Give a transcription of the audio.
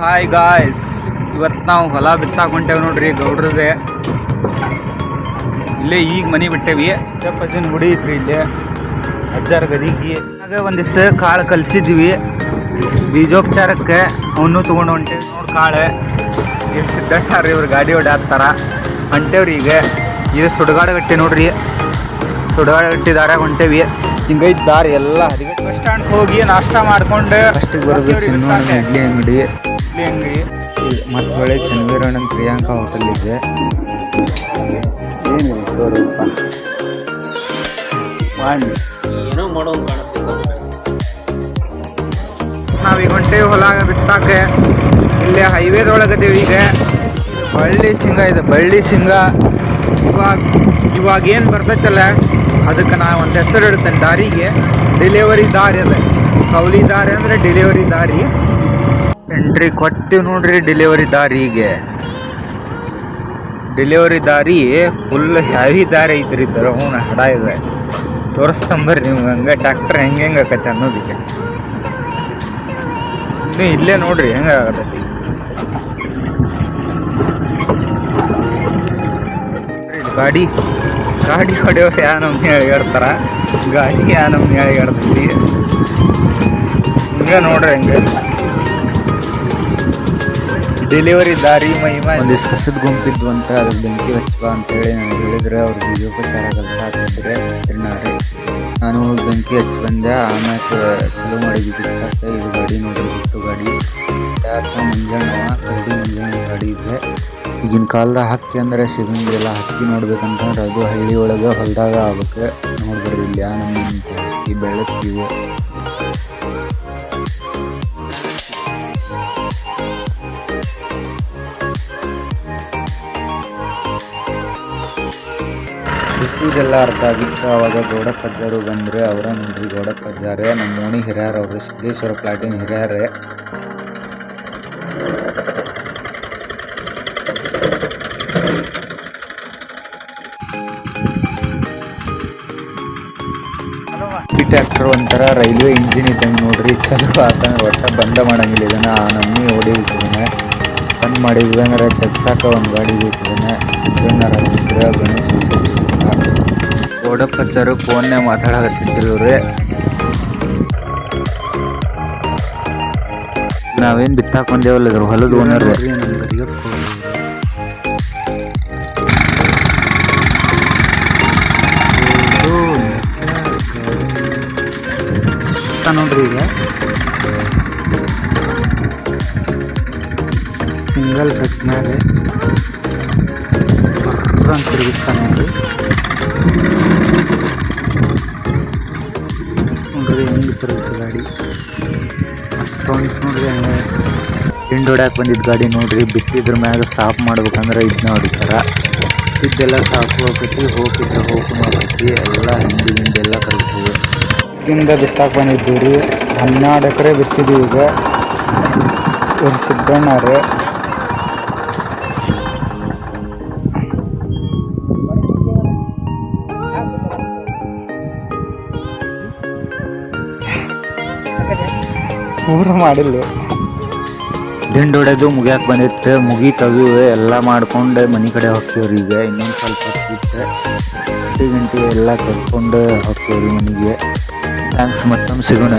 Hi guys ಇವತ್ತು ನಾವು ಹೊಲ ಬಿತ್ತಾಕ್ ಹೊಂಟೇವ್ ನೋಡ್ರಿ ಗೌಡ್ರದೆ. ಇಲ್ಲೇ ಈಗ ಮನೆ ಬಿಟ್ಟೇವಿ. ಚಪ್ಪಜನ್ ಗುಡಿ ಐತ್ರಿ ಇಲ್ಲೇ. ಅಜ್ಜಾರ ಗದಿಗಿ ಆಗ ಒಂದಿಷ್ಟು ಕಾಳು ಕಲ್ಸಿದ್ವಿ. ಬೀಜೋಪಚಾರಕ್ಕೆ ಅವನು ತೊಗೊಂಡು ಹೊಂಟೇವಿ. ನೋಡಿ ಕಾಳು ಈಗ ಸಿದ್ಧಟ್ಟಾರ ಇವ್ರು ಗಾಡಿ ಓಡಾಡ್ತಾರ ಹೊಂಟೇವ್ರಿ ಈಗ. ಇದು ಸುಡುಗಾಡಗಟ್ಟೆ ನೋಡ್ರಿ. ಸುಡುಗಾಡಗಟ್ಟಿ ದಾರ ಹೊಂಟೇವಿ. ಹಿಂಗೈತಿ ದಾರಿ ಎಲ್ಲ ಬಸ್ ಸ್ಟ್ಯಾಂಡ್ ಹೋಗಿ ನಾಷ್ಟ ಮಾಡ್ಕೊಂಡು ಅಷ್ಟು ಬರೋದು ಇಡ್ಲಿ ಅಂಗಡಿ. ಇಡ್ಲಿ ಅಂಗಡಿ ಮತ್ತು ಒಳ್ಳೆ ಚನ್ನವೀರಣ್ಣನ ಪ್ರಿಯಾಂಕಾ ಹೋಟೆಲ್ ಇದೆ. ಮಾಡಿ. ನಾವೀಗ ಹೊಂಟೇವಿ ಹೊಲ ಬಿತ್ತಾಕೆ ಇಲ್ಲೇ ಹೈವೇದೊಳಗದೇವಿ ಈಗ. ಬಳ್ಳಿ ಸಿಂಗ ಇದೆ ಬಳ್ಳಿ ಶೇಂಗಾ. ಇವಾಗ ಇವಾಗ ಏನು ಬರ್ತೈತಲ್ಲ ಅದಕ್ಕೆ ನಾ ಒಂದು ಹೆಸರು ಇಡ್ತೇನೆ ದಾರಿಗೆ. ಡೆಲಿವರಿ ದಾರಿ ಅದ. ಕೌಲಿ ದಾರಿ ಅಂದರೆ ಡೆಲಿವರಿ ದಾರಿ. ಎಂಟ್ರಿ ಕೊಟ್ಟಿವಿ ನೋಡ್ರಿ ಡೆಲಿವರಿ ದಾರಿಗೆ. ಡೆಲಿವರಿ ದಾರಿ ಫುಲ್ ಹ್ಯಾವಿ ದಾರಿ ಐತ್ರಿ ಹ್ಞೂ ಹಡ ಇದೆ. ತೋರಿಸ್ತಂಬರ್ರಿ ನಿಮ್ಗೆ ಹಂಗೆ ಟ್ಯಾಕ್ಟರ್ ಹೆಂಗೆ ಹೆಂಗೆ ಆಕತ್ತೆ ಅನ್ನೋದಕ್ಕೆ. ನೀವು ಇಲ್ಲೇ ನೋಡ್ರಿ ಹೆಂಗೆ ಆಗತ್ತೆ. ಗಾಡಿ ಗಾಡಿ ಹೊಡೆಯೋರು ಯಾ ನಮ್ಗೆ ಹೇಳಿಗಾಡ್ತಾರ ಗಾಡಿ ಯಾ ನಮ್ಗೆ ಹೇಳಿಗಾಡ್ತೈತಿ ಹಿಂಗೆ ನೋಡ್ರಿ ಹಂಗೆ. ಡೆಲಿವರಿ ದಾರಿ, ಮಹಿಮಾ. ಒಂದಿಷ್ಟು ಕಸದ ಗುಂಪಿದ್ದು ಅಂತ ಅದ್ರ ಬೆಂಕಿ ಹಚ್ಚುವ ಅಂತೇಳಿ ನನಗೆ ಹೇಳಿದ್ರೆ ಅವ್ರಿಗೆ ಬೀಜೋಪಚಾರ ಹಾಕಿದ್ರೆ ತಿನ್ನಾರೆ ನಾನು ಬೆಂಕಿ ಹಚ್ಚಿ ಬಂದೆ ಆಮೇಲೆ ಚಲೋ ಮಾಡಿದ್ದೆ ಇದು ಗಾಡಿ ನೋಡಿ ಬಿಟ್ಟು ಗಾಡಿ. ಮುಂಜಾನೆ ಮುಂಜಾನೆ ಗಾಡಿ ಇದೆ. ಈಗಿನ ಕಾಲದಾಗ ಹಕ್ಕಿ ಅಂದರೆ ಸಿಗಂಗಿಲ್ಲ. ಹಕ್ಕಿ ನೋಡ್ಬೇಕಂತಂದ್ರೆ ಅದು ಹಳ್ಳಿ ಒಳಗೆ ಹೊಲದಾಗ ಆಗಕ್ಕೆ ನೋಡ್ಬಾರ್ದು ಇಲ್ಲಿ ನಮ್ಮ ಹಕ್ಕಿ ಬೆಳಕಿವೆ ಇದೆಲ್ಲ ಅರ್ಥ ಆಗಿತ್ತು ಅವಾಗ ಗೌಡಪ್ಪಜ್ಜರು ಬಂದ್ರೆ ಅವರ ನೋಡ್ರಿ ಗೌಡಪ್ಪಜ್ಜಾರೆ ನಮ್ಮ ಓಣಿ ಹಿರಿಯರ್ ಅವ್ರ ಸಿದ್ದೇಶ್ವರ ಪ್ಲಾಟಿನ ಹಿರಿಯರೇ. ಟ್ರ್ಯಾಕ್ಟರ್ ಒಂಥರ ರೈಲ್ವೆ ಇಂಜಿನ್ ಇದ್ದಂಗೆ ನೋಡ್ರಿ. ಚಲೋ ಆತನ ಒಟ್ಟ ಬಂದ ಮಾಡಂಗಿಲ್ಲ ಇದನ್ನ. ಆ ನಮ್ಮನಿ ಹೊಡಿಬೇಕಿದನ್ನ ಬಂದ್ ಮಾಡಿದ್ವಿ ಅಂದ್ರೆ ಚಕ್ಸಾಕ ಒಂದು ಗಾಡಿ ಬೇಕಿದನ್ನ ಸಿದ್ದಣ್ಣ ಗಣೇಶ್ ಗೌಡಪ್ಪಚ್ಚರು ಫೋನ್ನೇ ಮಾತಾಡಕತ್ತಿದ್ರು ರೀ ನಾವೇನ್ ಬಿತ್ತಾಕ್ ಬಂದೇವಲ್ಲ ಇದ್ರ ಹೊಲದ ಓನರ್ ನೋಡ್ರಿ ಈಗ. ಸಿಂಗಲ್ ಮೇಲೆ ಅಂತ ತಿರುಗಿಸ್ತಾನೆ ನೋಡ್ರಿ. ಮತ್ತೊಂದು ನೋಡ್ರಿ ಹಿಂಡ್ ಹೊಡ್ಯಾಕ ಬಂದಿದ್ದ ಗಾಡಿ ನೋಡ್ರಿ, ಬಿತ್ತಿದ್ರ ಮ್ಯಾಗ ಸಾಫ್ ಮಾಡ್ಬೇಕಂದ್ರೆ ಇದನ್ನ ಹೊಡಿತಾರ. ಇದೆಲ್ಲ ಸಾಫ್ ಹೋಗ್ತೈತಿ ಹೋಗಿದ್ರೆ ಹೋಗಿ ಮಾಡ್ತೈತಿ ಎಲ್ಲ ಹಿಂಡಿ ಹಿಂಡಿ ಎಲ್ಲ ಕಲಿತೀವಿ ಹಿಂದೆ ಬಿತ್ತಾಕ ಬಂದಿದ್ದೀವಿ ರೀ ಹನ್ನೆರಡು ಎಕರೆ ಬಿತ್ತಿದ್ದೀವಿ ಈಗ. ಇವ್ರು ಸಿದ್ದಣ್ಣವ್ರೆ ಪೂರ ಮಾಡಿಲ್ಲ. ದಿಂಡ್ ಹೊಡೆದು ಮುಗಿಯಕ್ಕೆ ಬಂದಿತ್ತು ಮುಗೀತದು ಎಲ್ಲ ಮಾಡ್ಕೊಂಡು ಮನೆ ಕಡೆ ಹೋಗ್ತೀವ್ರಿ ಈಗ. ಇನ್ನೊಂದು ಸ್ವಲ್ಪ ಹೊತ್ತಿತ್ತು ಗಂಟೆ ಗಂಟೆ ಎಲ್ಲ ಕರ್ಕೊಂಡು ಹೋಗ್ತೀವ್ರಿ ಮನೆಗೆ. ಥ್ಯಾಂಕ್ಸ್ ಮತ್ತೊಮ್ಮೆ ಸಿಗೋಣ.